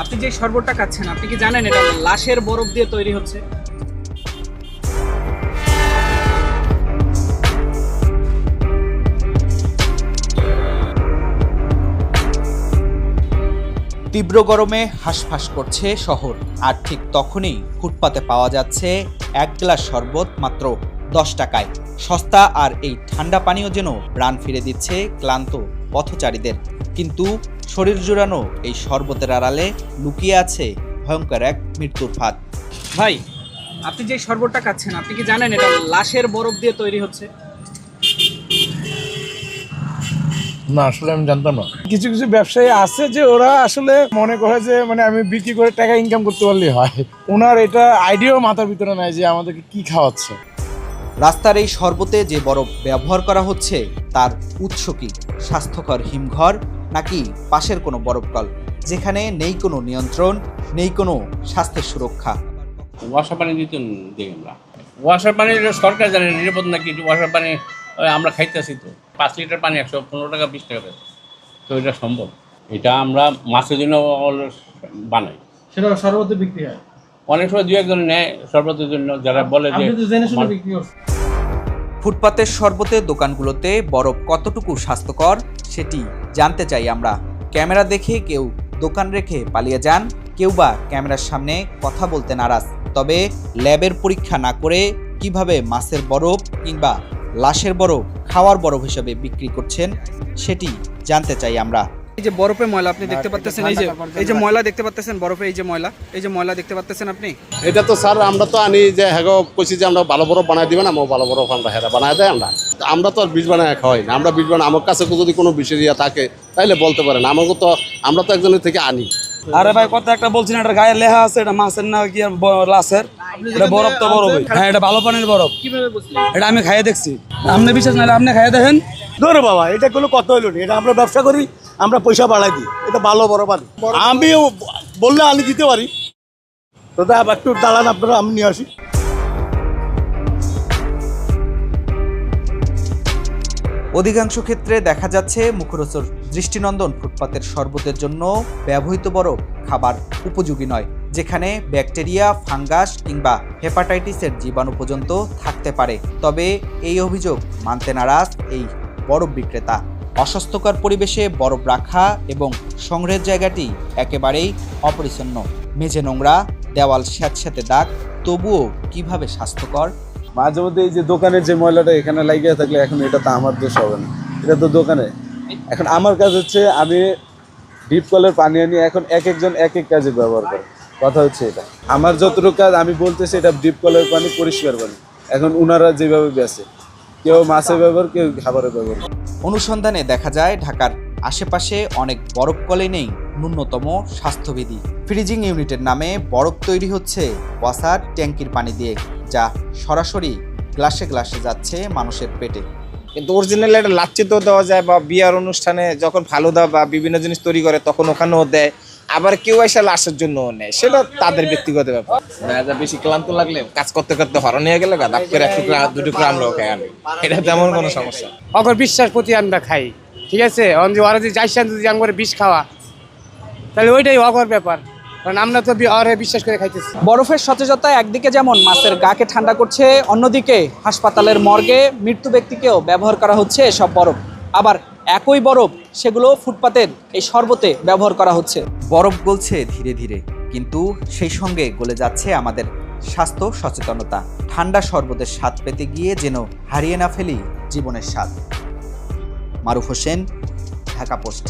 আপনি যে শরবতটা খাচ্ছেন, আপনি কি জানেন এটা লাশের বরফ দিয়ে তৈরি হচ্ছে? তীব্র গরমে হাঁসফাঁস করছে শহর, আর ঠিক তখনই ফুটপাতে পাওয়া যাচ্ছে এক গ্লাস শরবত মাত্র দশ টাকায়। সস্তা আর এই ঠান্ডা পানীয় যেন প্রাণ ফিরে দিচ্ছে ক্লান্ত পথচারীদের। কিন্তু শরীর জুড়ানো এই শরবতের আড়ালে লুকিয়ে আছে ভয়ঙ্কর এক মৃত্যুর ফাঁদ। ভাই আপনি যে শরবতটা খাচ্ছেন আপনি কি জানেন এটা লাশের বরফ দিয়ে তৈরি হচ্ছে? না আসলে আমি জানতাম না। কিছু কিছু ব্যবসায়ী আছে যে ওরা আসলে মনে করে যে মানে আমি বিক্রি করে টাকা ইনকাম করতে পারলেই হয়। ওনার এটা আইডিয়াও মাথার ভিতরে নাই যে আমাদেরকে কি খাওয়াচ্ছে। রাস্তার এই শরবতে যে বরফ ব্যবহার করা হচ্ছে তার উৎস কি? স্বাস্থ্যকর হিমঘর নাকি পাশের কোনো বরফকল যেখানে নেই কোনো নিয়ন্ত্রণ নেই কোনো স্বাস্থ্যের সুরক্ষা? ওয়াসার পানি দিতে দিই আমরা। ওয়াসার পানি সরকার জানে নিরাপদ নাকি? ওয়াসার পানি আমরা খাইতেছি তো। পাঁচ লিটার পানি একশো পনেরো টাকা বিশ টাকা তো এটা সম্ভব। এটা আমরা মাছের জন্য বানাই। সেটা সর্বত্র বিক্রি হয়। অনেক সময় দু একজন নেয় শরবতের জন্য যারা বলে যে ফুটপাতের শরবতের দোকানগুলোতে বরফ কতটুকু স্বাস্থ্যকর সেটি জানতে চাই আমরা। ক্যামেরা দেখে কেউ দোকান রেখে পালিয়ে যান, কেউ বা ক্যামেরার সামনে কথা বলতে নারাজ। তবে ল্যাবের পরীক্ষা না করে কীভাবে মাছের বরফ কিংবা লাশের বরফ খাওয়ার বরফ হিসেবে বিক্রি করছেন, সেটি জানতে চাই আমরা। এই যে বরফে ময়লা আপনি দেখতে পাচ্ছেন এই যে এই যে ময়লা দেখতে পাচ্ছেন বরফে এই যে ময়লা এই যে ময়লা দেখতে পাচ্ছেন আপনি? এটা তো স্যার আমরা তো আনি যে হ্যাঁ কইছি যে আমরা ভালো বরফ বানাই দিবেন আমার ভালো বরফ আমরা হেরা বানাই দেয় আমরা। আমরা তো আর বীজ বানায় খাওয়াই না। আমরা বীজ বানাই আমার কাছে যদি কোনো বিষয় ইয়া থাকে তাইলে বলতে পারেন। আমাকে তো আমরা তো একজনের থেকে আনি। আরে ভাই কথা একটা বলছি না এটা গায়ে লেখা আছে এটা মাছের না কি লাশের এটা বরফ তো বরফ হ্যাঁ এটা ভালো পানির বরফ। এটা আমি খাইয়ে দেখছি। আপনি বিশ্বাস না আপনি খাইয়ে দেখেন। ধরো বাবা এটা কোনো কথা হইল না এটা আমরা ব্যবসা করি। আমরা পয়সা বাড়াই দিই। এটা ভালো বড় পানি আমিও বললে আমি দিতে পারি। তো দা একটু দাঁড়ান আপনারা আমি নিয়ে আসি। অধিকাংশ ক্ষেত্রে দেখা যাচ্ছে মুখরোচর দৃষ্টিনন্দন ফুটপাতের শরবতের জন্য ব্যবহৃত বড় খাবার উপযোগী নয় যেখানে ব্যাকটেরিয়া ফাঙ্গাস কিংবা হেপাটাইটিসের জীবাণু পর্যন্ত থাকতে পারে। তবে এই অভিযোগ মানতে নারাজ এই বড় বিক্রেতা। অস্বাস্থ্যকর পরিবেশে বরফ রাখা এবং সংগ্রহের জায়গাটি একেবারেই অপরিচ্ছন্ন। মেঝে নোংরা, দেওয়াল স্যাঁতস্যাঁতে দাগ, তবুও কীভাবে স্বাস্থ্যকর? মাঝে মধ্যে এই যে দোকানের যে ময়লাটা এখানে লাগিয়ে থাকলে এখন এটা তো আমার দোষ হবে না। এটা তো দোকানে। এখন আমার কাজ হচ্ছে আমি ডিপ কলের পানি আনি, এখন এক একজন এক এক কাজে ব্যবহার করে। কথা হচ্ছে এটা। আমার যতটুকু কাজ আমি বলতেছি এটা ডিপ কলের পানি, পরিষ্কার পানি। এখন উনারা যেভাবে বেছে কেউ মাছের ব্যবহার, কেউ খাবারের ব্যবহার। অনুসন্ধানে দেখা যায়, ঢাকার আশেপাশে অনেক বরফ কলে নেই ন্যূনতম স্বাস্থ্যবিধি। ফ্রিজিং ইউনিটের নামে বরফ তৈরি হচ্ছে ওয়াসার ট্যাঙ্কির পানি দিয়ে, যা সরাসরি গ্লাসে গ্লাসে যাচ্ছে মানুষের পেটে। কিন্তু অরিজিনাল একটা লাচ্ছিত দেওয়া যায় বা বিয়ার অনুষ্ঠানে যখন ফালুদা বা বিভিন্ন জিনিস তৈরি করে, তখন ওখানেও দেয়। আবার কেউ এসে লাশের জন্য নেয়। সেটা তাদের ব্যক্তিগত ব্যাপার। মেজাজ বেশি ক্লান্ত লাগলে কাজ করতে করতে হরণ হয়ে গেলে দাপ করে এক টুকরা দু টুকরা আমরাও খাই আমি। এটা তেমন কোনো সমস্যা। অগর বিশ্বাস প্রতি আমরা খাই ঠিক আছে? অন যে ওরা যদি যাইছেন যদি আমার বিষ খাওয়া তাহলে ওইটাই অগর ব্যাপার। কারণ আমরা তো বিশ্বাস করে খাইতেছি। বরফের সচেতনতা একদিকে যেমন মাছের গাকে ঠান্ডা করছে অন্যদিকে হাসপাতালের মর্গে মৃত্যু ব্যক্তিকেও ব্যবহার করা হচ্ছে এসব বরফ। আবার একই বরফ, সেগুলো ফুটপাতের এই শরবতে ব্যবহার করা হচ্ছে। বরফ গলছে ধীরে ধীরে, কিন্তু সেই সঙ্গে গলে যাচ্ছে আমাদের স্বাস্থ্য সচেতনতা। ঠান্ডা শরবতের স্বাদ পেতে গিয়ে যেন হারিয়ে না ফেলি জীবনের স্বাদ। মারুফ হোসেন, ঢাকা পোস্ট।